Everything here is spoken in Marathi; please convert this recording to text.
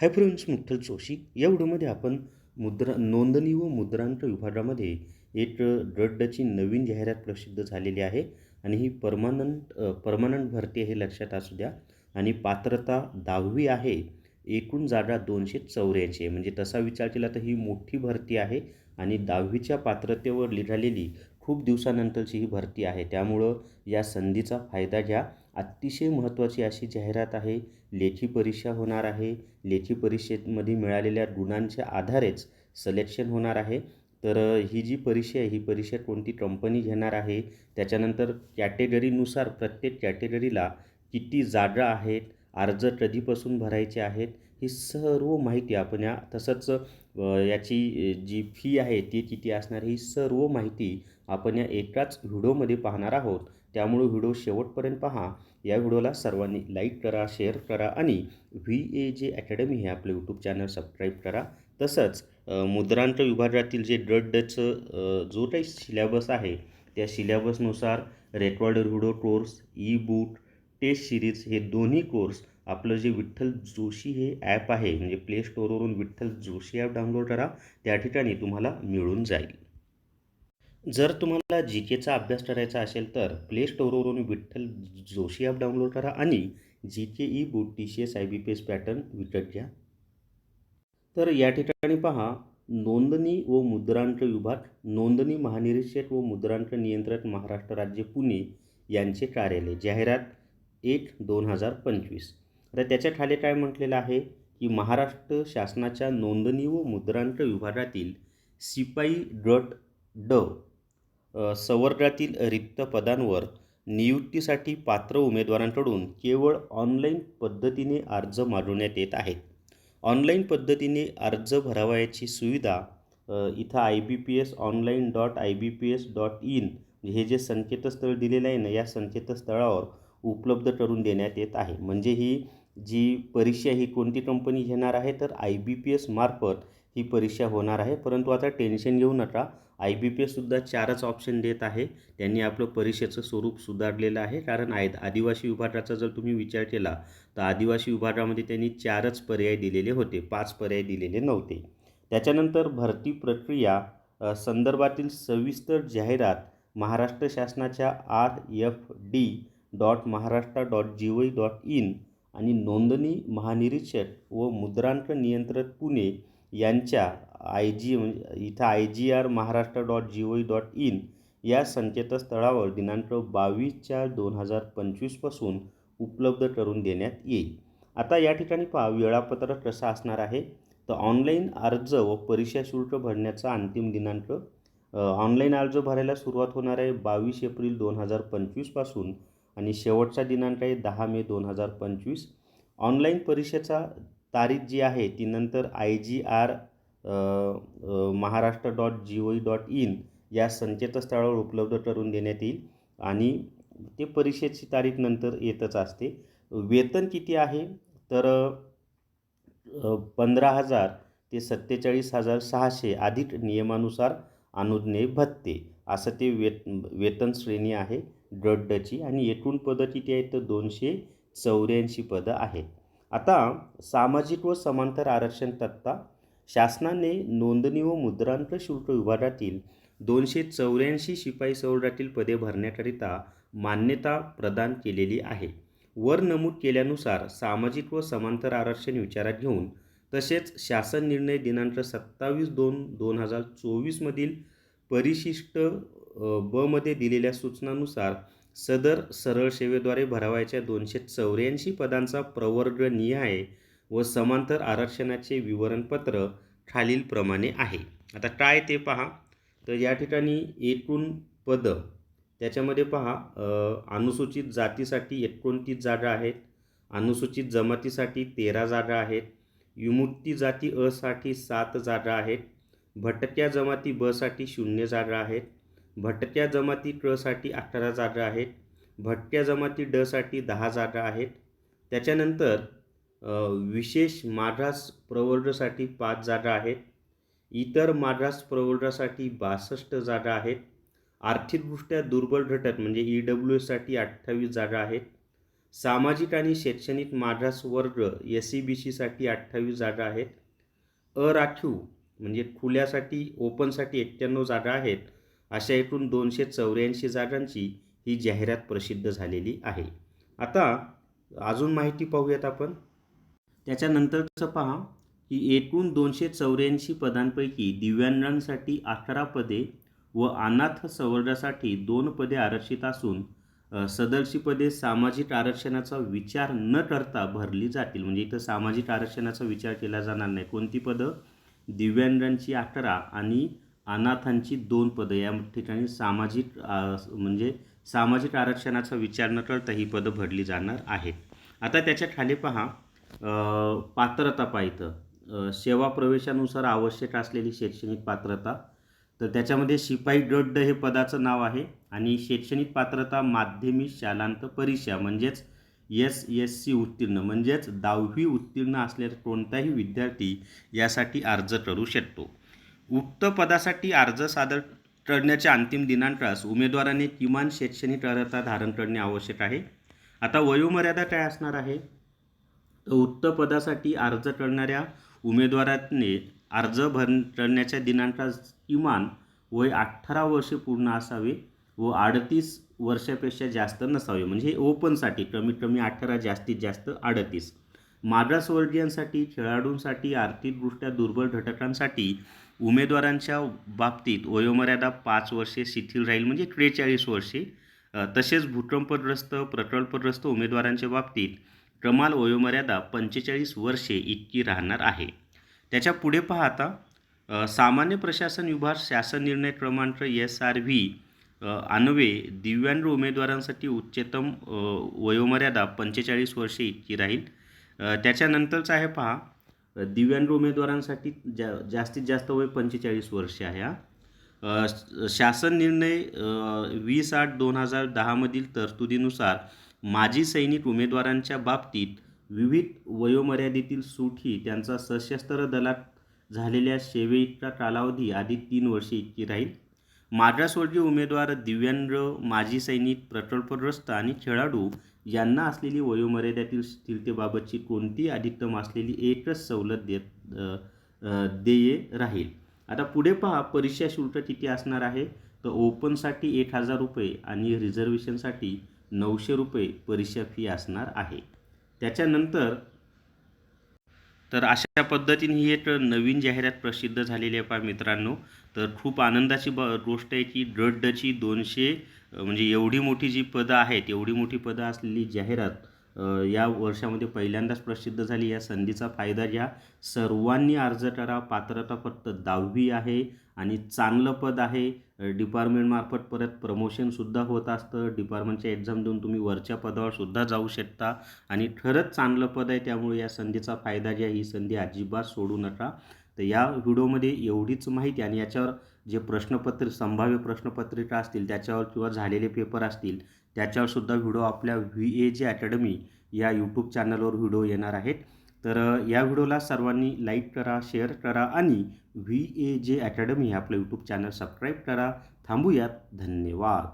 हाय फ्रेंड्स मुठ्ठल जोशी या व्हिडिओमध्ये आपण मुद्रा नोंदणी व मुद्रांक विभागामध्ये एक रद्दची नवीन जाहिरात प्रसिद्ध झालेली आहे आणि ही परमानंट परमानंट भरती हे लक्षात असू द्या. आणि पात्रता दहावी आहे एकूण जागा दोनशे चौऱ्याऐंशी आहे. म्हणजे तसा विचार केला तर ही मोठी भरती आहे आणि दहावीच्या पात्रतेवर लिहिलेली खूप दिवसानंतरची ही भरती आहे. त्यामुळं या संधीचा फायदा घ्या. अतिशय महत्त्वाची अशी जाहिरात आहे. लेखी परीक्षा होणार आहे. लेखी परीक्षेमध्ये मिळालेल्या गुणांच्या आधारेच सिलेक्शन होणार आहे. तर ही जी परीक्षा आहे ही परीक्षा कोणती कंपनी घेणार आहे? त्याच्यानंतर कॅटेगरीनुसार प्रत्येक कॅटेगरीला किती जागा आहेत? अर्ज कधीपासून भरायचे आहेत? ही सर्व माहिती आपण या तसंच याची जी फी आहे ती किती असणार ही सर्व माहिती आपण या एकाच व्हिडिओमध्ये पाहणार आहोत. त्यामुळे व्हिडिओ शेवटपर्यंत पहा. या व्हिडिओला सर्वांनी लाईक करा शेअर करा आणि व्ही ए जे अकॅडमी हे आपलं यूट्यूब चॅनल सबस्क्राईब करा. तसंच मुद्रांक विभागातील जे डचं जो काही सिलेबस आहे त्या सिलेबसनुसार recorder video course e book test series हे दोन्ही कोर्स आपलं जे विठ्ठल जोशी हे ॲप आहे म्हणजे प्ले स्टोअरवरून विठ्ठल जोशी ॲप डाउनलोड करा. त्या ठिकाणी तुम्हाला मिळून जाईल. जर तुम्हाला जी केचा अभ्यास करायचा असेल तर प्ले स्टोअरवरून विठ्ठल जोशी ॲप डाउनलोड करा आणि G K e book T C S I B P S pattern विकत घ्या. तर या ठिकाणी पहा नोंदणी व मुद्रांक विभाग नोंदणी महानिरीक्षक व मुद्रांक नियंत्रक महाराष्ट्र राज्य पुणे यांचे कार्यालय जाहिरात एक दोन हजार पंचवीस. तर त्याच्याखाली काय म्हटलेलं आहे की महाराष्ट्र शासनाच्या नोंदणी व मुद्रांक विभागातील शिपाई गट ड संवर्गातील रिक्त पदांवर नियुक्तीसाठी पात्र उमेदवारांकडून केवळ ऑनलाईन पद्धतीने अर्ज मागवण्यात येत आहेत. ऑनलाईन पद्धतीने अर्ज भरावयाची सुविधा इथं I B P S online dot I B P S dot in हे जे संकेतस्थळ दिलेलं आहे ना या संकेतस्थळावर उपलब्ध करून देण्यात येत आहे. म्हणजे ही जी परीक्षा ही कोणती कंपनी घेणार आहे तर आय बी पी एसमार्फत ही परीक्षा होणार आहे. परंतु आता टेन्शन घेऊ नका. आय बी पी एससुद्धा चारच ऑप्शन देत आहे. त्यांनी आपलं परीक्षेचं स्वरूप सुधारलेलं आहे. कारण आय आदिवासी विभागाचा जर तुम्ही विचार केला तर आदिवासी विभागामध्ये त्यांनी चारच पर्याय दिलेले होते. पाच पर्याय दिलेले नव्हते. त्याच्यानंतर भरती प्रक्रिया संदर्भातील सविस्तर जाहिरात महाराष्ट्र शासनाच्या R F D dot Maharashtra dot G Y dot in आणि नोंदणी महानिरीक्षक व मुद्रांक नियंत्रक पुणे यांच्या आय जी म्हणजे इथं I G R Maharashtra dot G Y dot in या संकेतस्थळावर दिनांक बावीस चार दोन हजार पंचवीसपासून उपलब्ध करून देण्यात येईल. आता या ठिकाणी पहा वेळापत्रक कसं असणार आहे? तर ऑनलाईन अर्ज व परीक्षा शुल्क भरण्याचा अंतिम दिनांक ऑनलाईन अर्ज भरायला सुरुवात होणार आहे बावीस एप्रिल दोन हजार पंचवीसपासून आणि शेवटचा दिनांक आहे दहा मे दोन हजार पंचवीस. ऑनलाईन परीक्षेचा तारीख जी आहे ती नंतर I G R Maharashtra dot G O dot in या संकेतस्थळावर उपलब्ध करून देण्यात येईल आणि ते परीक्षेची तारीख नंतर येतच असते. वेतन किती आहे? तर पंधरा हजार ते सत्तेचाळीस हजार सहाशे अधिक नियमानुसार अनुज्ञे भत्ते. असं ते वेत वेतन श्रेणी आहे. गड्डची आणि एकूण पदं किती आहेत? तर दोनशे चौऱ्याऐंशी पदं आहेत. आता सामाजिक व समांतर आरक्षण तत्ता शासनाने नोंदणी व मुद्रांक शुल्क विभागातील दोनशे चौऱ्याऐंशी शिपाई सौरातील पदे भरण्याकरिता मान्यता प्रदान केलेली आहे. वर नमूद केल्यानुसार सामाजिक व समांतर आरक्षण विचारात घेऊन तसेच शासन निर्णय दिनांक सत्तावीस दोन दोन हजार चोवीसमधील परिशिष्ट ब मध्ये दिलेल्या सूचनानुसार सदर सरळ सेवेद्वारे भरावायच्या दोनशे चौऱ्याऐंशी पदांचा प्रवर्ग निहाय व समांतर आरक्षणाचे विवरणपत्र खालीलप्रमाणे आहे. आता काय ते पहा. तर या ठिकाणी एकूण पदं त्याच्यामध्ये पहा अनुसूचित जातीसाठी एकोणतीस जागा आहेत अनुसूचित जमातीसाठी तेरा जागा आहेत विमुक्ती जाती असाठी सात जागा आहेत भटक्या जमाती बसाठी शून्य जागा आहेत भटक्या जमाती टसाठी अठरा जागा आहेत. भटक्या जमाती डसाठी दहा जागा आहेत. त्याच्यानंतर विशेष मागास प्रवर्गासाठी पाच जागा आहेत. इतर मागास प्रवर्गासाठी बासष्ट जागा आहेत. आर्थिकदृष्ट्या दुर्बल घटक म्हणजे ई डब्ल्यू एससाठी अठ्ठावीस जागा आहेत. सामाजिक आणि शैक्षणिक मागास वर्ग एस सी बी सीसाठी अठ्ठावीस जागा आहेत. अराखीव म्हणजे खुल्यासाठी ओपनसाठी एक्क्याण्णव जागा आहेत. अशा एकूण दोनशे चौऱ्याऐंशी जागांची ही जाहिरात प्रसिद्ध झालेली आहे. आता अजून माहिती पाहूयात आपण. त्याच्यानंतरचं पहा की एकूण दोनशे चौऱ्याऐंशी पदांपैकी दिव्यांगांसाठी अठरा पदे व अनाथ संवर्गासाठी दोन पदे आरक्षित असून सदरशी पदे सामाजिक आरक्षणाचा विचार न करता भरली जातील. म्हणजे इथं सामाजिक आरक्षणाचा विचार केला जाणार नाही. कोणती पदं? दिव्यांगांची अठरा आणि अनाथांची दोन पदं. या ठिकाणी सामाजिक म्हणजे सामाजिक आरक्षणाचा विचार न करता ही पदं भरली जाणार आहेत. आता त्याच्याखाली पहा पात्रता पाहितं सेवा प्रवेशानुसार आवश्यक असलेली शैक्षणिक पात्रता. तर त्याच्यामध्ये शिपाई गड्ड हे पदाचं नाव आहे आणि शैक्षणिक पात्रता माध्यमिक शालांत परीक्षा म्हणजेच एस एस सी उत्तीर्ण. म्हणजेच दहावी उत्तीर्ण असलेला कोणताही विद्यार्थी यासाठी अर्ज करू शकतो. उक्त पदासाठी अर्ज सादर करण्याच्या अंतिम दिनांकास उमेदवाराने किमान शैक्षणिक अर्हता धारण करणे आवश्यक आहे. आता वयोमर्यादा काय असणार आहे? तर उक्त पदासाठी अर्ज करणाऱ्या उमेदवाराने अर्ज भर करण्याच्या दिनांकास किमान वय अठरा वर्षे पूर्ण असावे व अडतीस वर्षापेक्षा जास्त नसावे. म्हणजे ओपनसाठी कमीत कमी अठरा जास्तीत जास्त अडतीस. मागासवर्गीयांसाठी खेळाडूंसाठी आर्थिकदृष्ट्या दुर्बल घटकांसाठी उमेदवारांच्या बाबतीत वयोमर्यादा पाच वर्षे शिथिल राहील म्हणजे त्रेचाळीस वर्षे. तसेच भूकंपग्रस्त प्रकल्पग्रस्त उमेदवारांच्या बाबतीत कमाल वयोमर्यादा पंचेचाळीस वर्षे इतकी राहणार आहे. त्याच्या पुढे पाहता सामान्य प्रशासन विभाग शासन निर्णय क्रमांक एस आर व्ही अन्वे दिव्यांग उमेदवारांसाठी उच्चतम वयोमर्यादा पंचेचाळीस वर्षे इतकी राहील. त्याच्यानंतरचं आहे पहा. दिव्यांग उमेदवारांसाठी जा जास्तीत जास्त वय पंचेचाळीस वर्षे आहे हा. शासन निर्णय वीस आठ दोन हजार दहामधील तरतुदीनुसार माजी सैनिक उमेदवारांच्या बाबतीत विविध वयोमर्यादेतील सूट ही त्यांचा सशस्त्र दलात झालेल्या सेवेचा कालावधी आधी तीन वर्षे इतकी राहील. मागासवर्गीय उमेदवार दिव्यांग माजी सैनिक प्रकल्पग्रस्त आणि खेळाडू यांना असलेली वयोमर्यादातील स्थिरतेबाबतची कोणती अधिकतम असलेली एकच सवलत देत देय राहील? आता पुढे पहा परीक्षा शुल्क किती असणार आहे? तर ओपनसाठी एक हजार रुपये आणि रिझर्वेशनसाठी नऊशे रुपये परीक्षा फी असणार आहे. त्याच्यानंतर तर अशा पद्धतीने ही एक नवीन जाहिरात प्रसिद्ध झालेली आहे पहा मित्रांनो. तर खूप आनंदाची ब गोष्ट आहे की ड्रडची दोनशे म्हणजे एवढी मोठी जी पदं आहेत एवढी मोठी पदं असलेली जाहिरात या वर्षामध्ये पहिल्यांदाच प्रसिद्ध झाली. या संधीचा फायदा घ्या. सर्वांनी अर्ज करा. पात्रता फक्त दहावी आहे आणि चांगलं पद आहे. डिपार्टमेंटमार्फत परत प्रमोशनसुद्धा होत असतं. डिपार्टमेंटच्या एक्झाम देऊन तुम्ही वरच्या पदावरसुद्धा जाऊ शकता आणि खरंच चांगलं पद आहे. त्यामुळे या संधीचा फायदा घ्या. ही संधी अजिबात सोडू नका. तर या व्हिडिओमध्ये एवढीच माहिती आणि याच्यावर जे प्रश्नपत्र संभाव्य प्रश्नपत्रिका असतील त्याच्यावर किंवा झालेले पेपर असतील त्याच्यावरसुद्धा व्हिडिओ आपल्या व्ही ए जे अकॅडमी या यूट्यूब चॅनलवर व्हिडिओ येणार आहेत. तर या व्हिडिओला सर्वांनी लाईक करा शेअर करा आणि व्ही ए जे अकॅडमी हे आपलं यूट्यूब चॅनल सबस्क्राईब करा. थांबूयात. धन्यवाद.